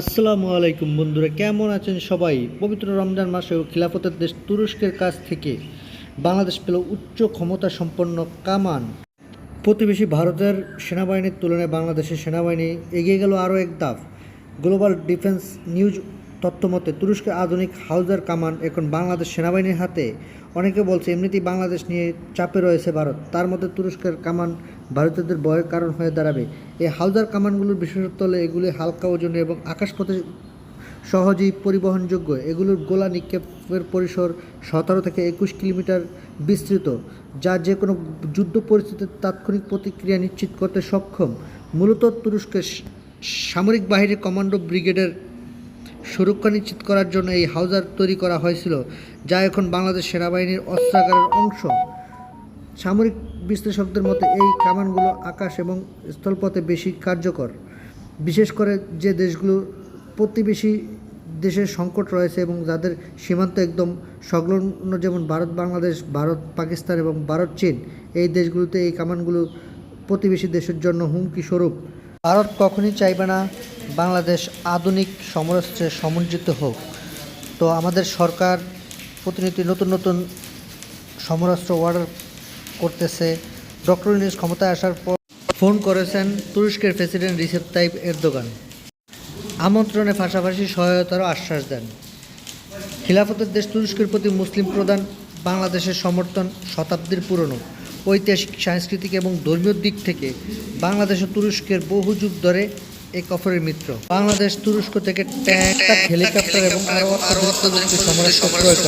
আসসালামু আলাইকুম বন্ধুরা, কেমন আছেন সবাই? পবিত্র রমজান মাসেও খিলাফতের দেশ তুরস্কের কাছ থেকে বাংলাদেশ পেল উচ্চ ক্ষমতা সম্পন্ন কামান। প্রতিবেশী ভারতের সেনাবাহিনীর তুলনায় বাংলাদেশের সেনাবাহিনী এগিয়ে গেল আরও এক দাফ গ্লোবাল ডিফেন্স নিউজ তথ্যমতে, তুরস্কের আধুনিক হাউজার কামান এখন বাংলাদেশ সেনাবাহিনীর হাতে। অনেকে বলছে, এমনিতেই বাংলাদেশ নিয়ে চাপে রয়েছে ভারত। তার মধ্যে তুরস্কের কামান ভারতীয়দের ভয়ের কারণ হয়ে দাঁড়াবে। এই হাউজার কামানগুলোর বিশেষত্ব হলো, এগুলি হালকা ওজনে এবং আকাশপথে সহজেই পরিবহনযোগ্য। এগুলোর গোলা নিক্ষেপের পরিসর সতেরো থেকে একুশ কিলোমিটার বিস্তৃত, যা যে কোনো যুদ্ধ পরিস্থিতির তাৎক্ষণিক প্রতিক্রিয়া নিশ্চিত করতে সক্ষম। মূলত তুরস্কের সামরিক বাহিনীর কমান্ডো ব্রিগেডের সুরক্ষা নিশ্চিত করার জন্য এই হাউজার তৈরি করা হয়েছিল, যা এখন বাংলাদেশ সেনাবাহিনীর অস্ত্রাগারের অংশ। সামরিক বিশ্লেষকদের মতে, এই কামানগুলো আকাশ এবং স্থলপথে বেশি কার্যকর। বিশেষ করে যে দেশগুলো প্রতিবেশী দেশের সংকট রয়েছে এবং যাদের সীমান্ত একদম সংলগ্ন, যেমন ভারত, বাংলাদেশ, ভারত, পাকিস্তান এবং ভারত, চীন, এই দেশগুলোতে এই কামানগুলো প্রতিবেশী দেশের জন্য হুমকি স্বরূপ। ভারত কখনই চাইবে না বাংলাদেশ আধুনিক সমরাস্ত্রে সমন্বিত হোক। তো আমাদের সরকার প্রতিনিয়ত নতুন নতুন সমরাস্ত্র অর্ডার করতেছে। ডক্টর ইউনিস ক্ষমতায় আসার পর ফোন করেছেন তুরস্কের প্রেসিডেন্ট রিসেপ তাইপ এরদোগান। আমন্ত্রণে পাশাপাশি সহায়তারও আশ্বাস দেন। খিলাফতের দেশ তুরস্কের প্রতি মুসলিম প্রধান, বাংলাদেশের সমর্থন শতাব্দীর পুরনো। ঐতিহাসিক, সাংস্কৃতিক এবং ধর্মীয় দিক থেকে বাংলাদেশ ও তুরস্কের বহু যুগ ধরে এক অপরের মিত্র। বাংলাদেশ তুরস্ক থেকে ট্যাঙ্ক হেলিকপ্টার এবং সমরাস্ত্র